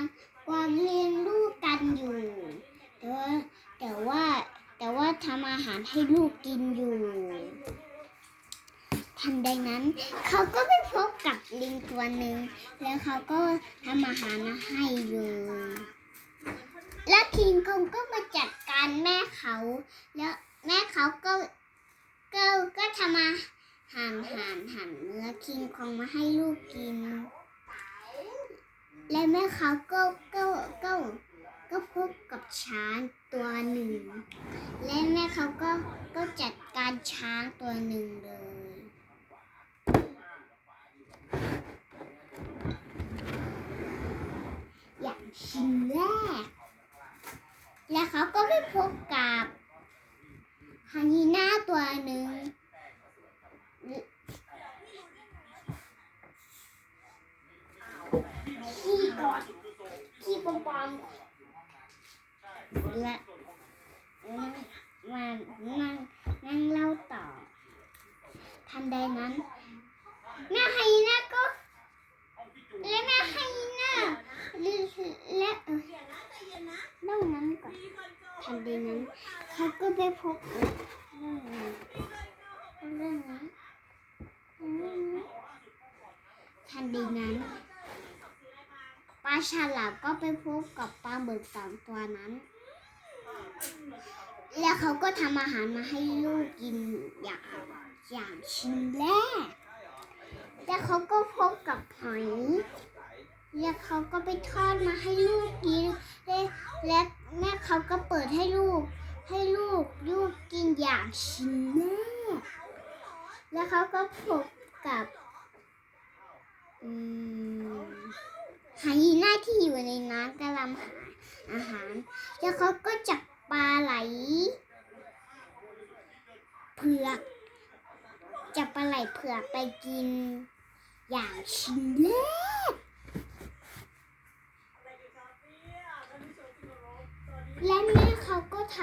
งกำลังเรียนรู้กันอยู่แต่ว่าแต่ว่าแต่ว่าทำอาหารให้ลูกกินอยู่ทันใดนั้น เขาก็ไปพบกับลิงตัวหนึ่งแล้วเขาก็ทำอาหารมาให้เลยแล้วคิงคองก็มาจัดการแม่เขา แล้วแม่เขาก็ก็ก็ทำอาหั่นหั่นหันเนื้อคิงคองมาให้ลูกกิน และแม่เขาก็ก็ก็ก็พบกับช้างตัวหนึ่ง และแม่เขาก็ก็จัดการช้างตัวหนึ่งเลย อย่างชิ้นแรก แล้วเขาก็ไปพบกับฮานีน่าตัวหนึ่ง ปอมปอมและมานั่งนั่งเล่าต่อ ทันใดนั้นแม่ไฮน่าก็และแม่ไฮน่าและและเล่านั้นก่อนทันใดนั้นเขาก็ไปพบกับเรื่องนี้เรื่องนี้นี้ทันใดนั้น ลาฉลามก็ไปพบกับปลาหมึกสองตัวนั้น แล้วเขาก็ทำอาหารมาให้ลูกกินอย่างอย่างชิ้นแรก แล้วเขาก็พบกับหอยแล้วเขาก็ไปทอดมาให้ลูกกินและและแม่เขาก็เปิดให้ลูก ให้ลูกลูกกินอย่างชิ้นแรกแล้วเขาก็พบกับ อืม หายีน่าที่อยู่ในน้ำกำลังหาอาหาร แล้วเขาก็จับปลาไหล เผือก จับปลาไหลเผือกไปกิน อย่างชิ้นแรกและแม่เขาก็ท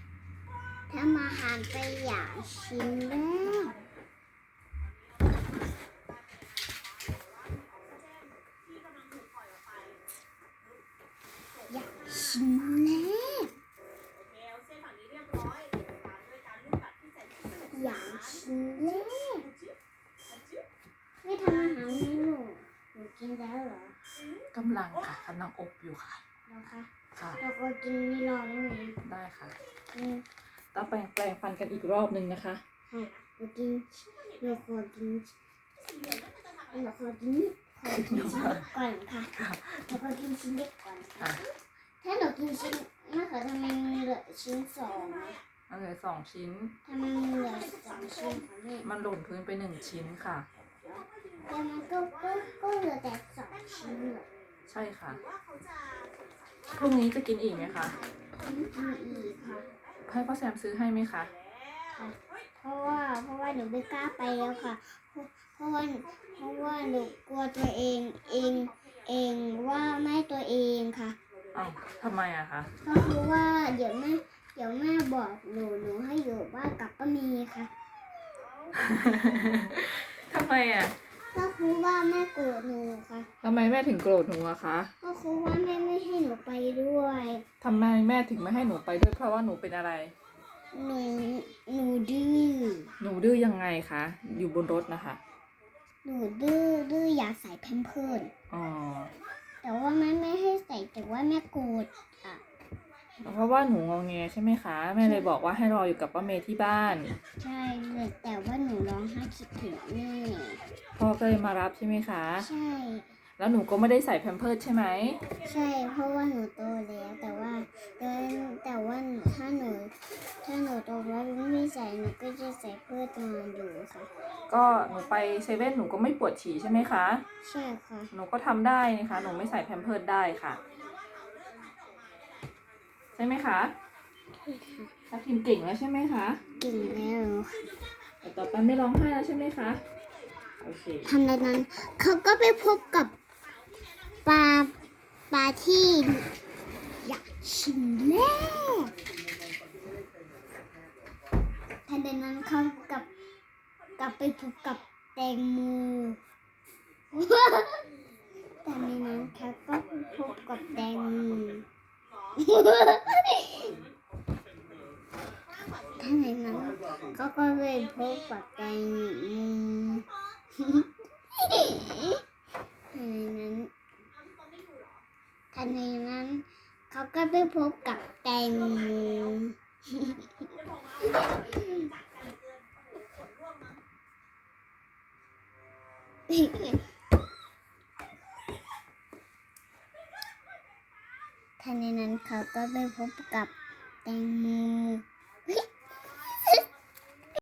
ำทำอาหารไปอย่างชิ้นแรก อย่างชิ้นแรกอย่างชิ้นแรกไม่ทำอาหารให้หนูหนูกินแล้วเหรอกำลังค่ะกำลังอบอยู่ค่ะแล้วคะค่ะ เราก็กินนี่รอได้ไหมได้ค่ะ อืมต้องแปรงแปรงฟันกันอีกรอบนึงนะคะ ค่ะหนูกินหนูขอกินหนูขอกินขอกินชิ้นเล็กก่อนค่ะค่ะหนูขอกินชิ้นเล็กก่อนค่ะ ค่ะ ถ้าหนูกินชิ้นมากกว่าทำไมมันเหลือชิ้นสองอะมันเหลือสองชิ้น ทำไมมันเหลือสองชิ้นคะแม่มันหล่นพื้นไปหนึ่งชิ้นค่ะ แต่มันก็ก็ก็เหลือแต่สองชิ้นเหรอใช่ค่ะ พรุ่งนี้จะกินอีกไหมคะ มีอีกค่ะให้พ่อแซมซื้อให้ไหมคะ ค่ะเพราะว่าเพราะว่าหนูไม่กล้าไปแล้วค่ะ เพราะเพราะว่าเพราะว่าหนูกลัวตัวเองเองเองว่าแม่ตัวเองค่ะ อ้าวทำไมอะคะก็คือว่าเดี๋ยวแม่เดี๋ยวแม่บอกหนูหนูให้อยู่บ้านกับป้ามีค่ะ ทำไมอะก็คือว่าแม่โกรธหนูค่ะ ทำไมแม่ถึงโกรธหนูอะคะก็คือว่าแม่ไม่ให้หนูไปด้วย ทำไมแม่ถึงไม่ให้หนูไปด้วยเพราะว่าหนูเป็นอะไร หนูหนูดื้อ หนูดื้อยังไงคะ อยู่บนรถนะคะ หนูดื้อดื้ออยากใส่แพมเพิร์สอ๋อ แต่ว่าแม่ไม่ให้ใส่แต่ว่าแม่โกรธอะเพราะว่าหนูงอแงใช่ไหมคะแม่เลยบอกว่าให้รออยู่กับป้าเมย์ที่บ้านใช่เลยแต่ว่าหนูร้องไห้คิดถึงแม่พ่อก็เลยมารับใช่ไหมคะ ใช่ แล้วหนูก็ไม่ได้ใส่แพมเพิร์สใช่ไหมใช่ เพราะว่าหนูโตแล้วแต่ว่าแต่แต่ว่าถ้าหนูถ้าหนูโตแล้วไม่ใส่หนูก็จะใส่เพื่อตอนอยู่ค่ะ ก็หนูไปเซเว่นหนูก็ไม่ปวดฉี่ใช่ไหมคะ ใช่ค่ะ หนูก็ทำได้นะคะ หนูไม่ใส่แพมเพิร์สได้ค่ะ ใช่ไหมคะถ้าพิมเก่งแล้วใช่ไหมคะเก่งแล้วแต่ต่อไปไม่ร้องไห้แล้วใช่ไหมคะ โอเคทันใดนั้นเขาก็ไปพบกับ ปลาปลาที่อยากชิมแรกทันใดนั้นเขากับกลับไปพบกับแตงโมแต่ในนั้นเขาก็พบกับแตงโมท่านในนั้นเขาก็ไปพบกับแตงโมท่านในนั้น ท่านในนั้นเขาก็ไปพบกับแตงโมทันในนั้นเขาก็ไปพบกับแตงโม